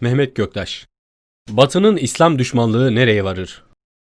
Mehmet Göktaş Batı'nın İslam düşmanlığı nereye varır?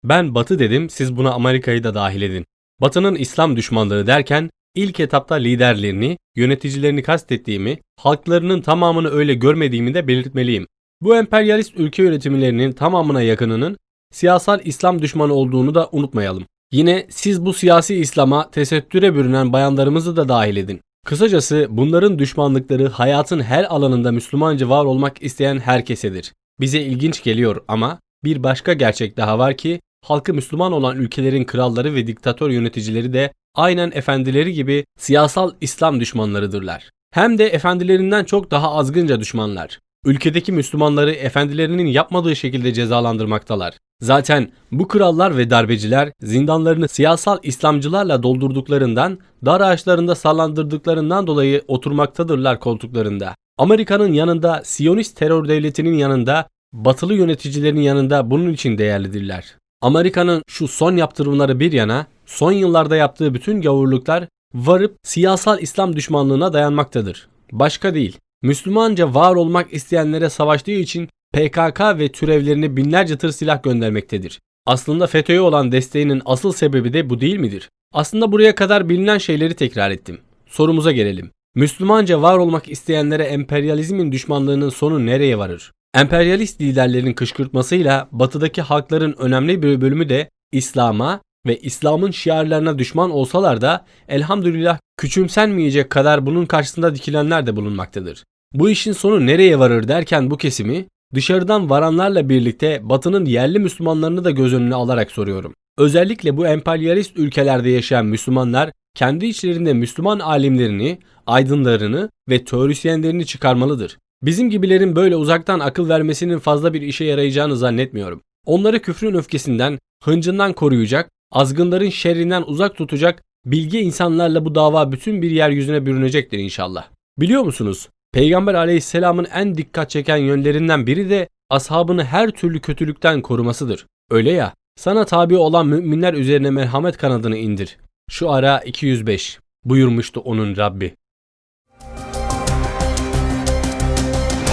Ben Batı dedim, siz buna Amerika'yı da dahil edin. Batı'nın İslam düşmanlığı derken ilk etapta liderlerini, yöneticilerini kastettiğimi, halklarının tamamını öyle görmediğimi de belirtmeliyim. Bu emperyalist ülke yönetimlerinin tamamına yakınının siyasal İslam düşmanı olduğunu da unutmayalım. Yine siz bu siyasi İslam'a tesettüre bürünen bayanlarımızı da dahil edin. Kısacası bunların düşmanlıkları hayatın her alanında Müslümanca var olmak isteyen herkesedir. Bize ilginç geliyor ama bir başka gerçek daha var ki halkı Müslüman olan ülkelerin kralları ve diktatör yöneticileri de aynen efendileri gibi siyasal İslam düşmanlarıdırlar. Hem de efendilerinden çok daha azgınca düşmanlar. Ülkedeki Müslümanları efendilerinin yapmadığı şekilde cezalandırmaktalar. Zaten bu krallar ve darbeciler zindanlarını siyasal İslamcılarla doldurduklarından, dar ağaçlarında sallandırdıklarından dolayı oturmaktadırlar koltuklarında. Amerika'nın yanında, Siyonist terör devletinin yanında, batılı yöneticilerin yanında bunun için değerlidirler. Amerika'nın şu son yaptırımları bir yana, son yıllarda yaptığı bütün gavurluklar varıp siyasal İslam düşmanlığına dayanmaktadır. Başka değil. Müslümanca var olmak isteyenlere savaştığı için PKK ve türevlerini binlerce tır silah göndermektedir. Aslında FETÖ'ye olan desteğinin asıl sebebi de bu değil midir? Aslında buraya kadar bilinen şeyleri tekrar ettim. Sorumuza gelelim. Müslümanca var olmak isteyenlere emperyalizmin düşmanlığının sonu nereye varır? Emperyalist liderlerin kışkırtmasıyla batıdaki halkların önemli bir bölümü de İslam'a ve İslam'ın şiarlarına düşman olsalar da elhamdülillah küçümsenmeyecek kadar bunun karşısında dikilenler de bulunmaktadır. Bu işin sonu nereye varır derken bu kesimi dışarıdan varanlarla birlikte batının yerli Müslümanlarını da göz önüne alarak soruyorum. Özellikle bu emperyalist ülkelerde yaşayan Müslümanlar kendi içlerinde Müslüman alimlerini, aydınlarını ve teorisyenlerini çıkarmalıdır. Bizim gibilerin böyle uzaktan akıl vermesinin fazla bir işe yarayacağını zannetmiyorum. Onları küfrün öfkesinden, hıncından koruyacak, azgınların şerrinden uzak tutacak bilge insanlarla bu dava bütün bir yeryüzüne bürünecektir inşallah. Biliyor musunuz? Peygamber aleyhisselamın en dikkat çeken yönlerinden biri de ashabını her türlü kötülükten korumasıdır. Öyle ya, sana tabi olan müminler üzerine merhamet kanadını indir. Şu ara 205 buyurmuştu onun Rabbi.